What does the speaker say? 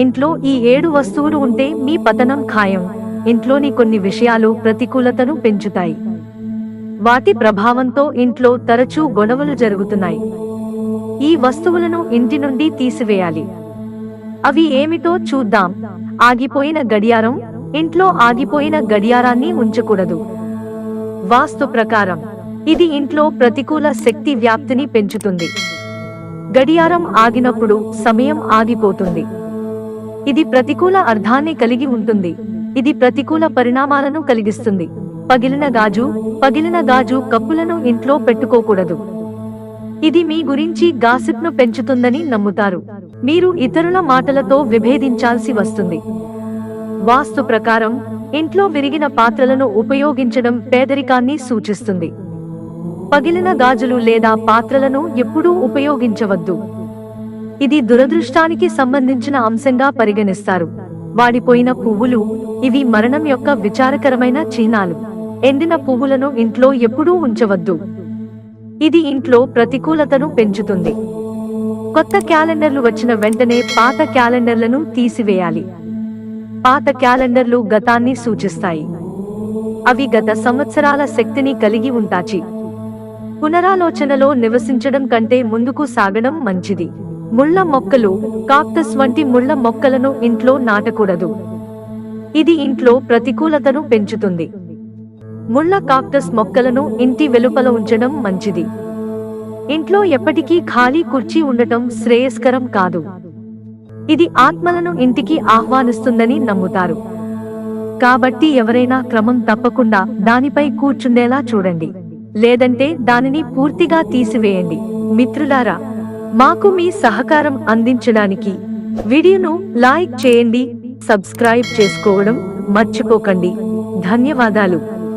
ఇంట్లో ఈ ఏడు వస్తువులు ఉంటే మీ పతనం ఖాయం. ఇంట్లోని కొన్ని విషయాలు ప్రతికూలతను పెంచుతాయి. వాటి ప్రభావంతో ఇంట్లో తరచూ గొడవలు జరుగుతున్నాయి. ఈ వస్తువులను ఇంటి నుండి తీసివేయాలి. అవి ఏమిటో చూద్దాం. ఆగిపోయిన గడియారం ఇంట్లో ఆగిపోయిన గడియారాన్ని ఉంచకూడదు. వాస్తు ప్రకారం ఇది ఇంట్లో ప్రతికూల శక్తి వ్యాప్తిని పెంచుతుంది. గడియారం ఆగినప్పుడు సమయం ఆగిపోతుంది. ఇది ప్రతికూల అర్థాన్ని కలిగి ఉంటుంది. ఇది ప్రతికూల పరిణామాలను కలిగిస్తుంది. పగిలిన గాజు పగిలిన గాజు కప్పులను ఇంట్లో పెట్టుకోకూడదు. ఇది మీ గురించి గాసిప్ను పెంచుతుందని నమ్ముతారు. మీరు ఇతరుల మాటలతో విభేదించాల్సి వస్తుంది. వాస్తు ప్రకారం ఇంట్లో విరిగిన పాత్రలను ఉపయోగించడం పేదరికాన్ని సూచిస్తుంది. పగిలిన గాజులు లేదా పాత్రలను ఎప్పుడూ ఉపయోగించవద్దు. ఇది దురదృష్టానికి సంబంధించిన అంశంగా పరిగణిస్తారు. వాడిపోయిన పువ్వులు ఇవి మరణం యొక్క విచారకరమైన చిహ్నాలు. ఎండిన పువ్వులను ఇంట్లో ఎప్పుడూ ఉంచవద్దు. ఇది ఇంట్లో ప్రతికూలతను పెంచుతుంది. కొత్త క్యాలెండర్లు వచ్చిన వెంటనే పాత క్యాలెండర్లను తీసివేయాలి. పాత క్యాలెండర్లు గతాన్ని సూచిస్తాయి. అవి గత సంవత్సరాల శక్తిని కలిగి ఉంటాచి. పునరాలోచనలో నివసించడం కంటే ముందుకు సాగడం మంచిది. ముళ్ళ మొక్కలు కాక్టస్ వంటి ముళ్ళ మొక్కలను ఇంట్లో నాటకూడదు. ఇది ఇంట్లో ప్రతికూలతను పెంచుతుంది. ముళ్ళ కాక్టస్ మొక్కలను ఇంటి వెలుపల ఉంచడం మంచిది. ఇంట్లో ఎప్పటికీ ఖాళీ కుర్చీ ఉండటం శ్రేయస్కరం కాదు. ఇది ఆత్మలను ఇంటికి ఆహ్వానిస్తుందని నమ్ముతారు. కాబట్టి ఎవరైనా క్రమం తప్పకుండా దానిపై కూర్చుండేలా చూడండి. లేదంటే దానిని పూర్తిగా తీసివేయండి. మిత్రులారా మాకు మీ సహకారం అందించడానికి వీడియోను లైక్ చేయండి సబ్స్క్రైబ్ చేసుకోవడం మర్చిపోకండి. ధన్యవాదాలు.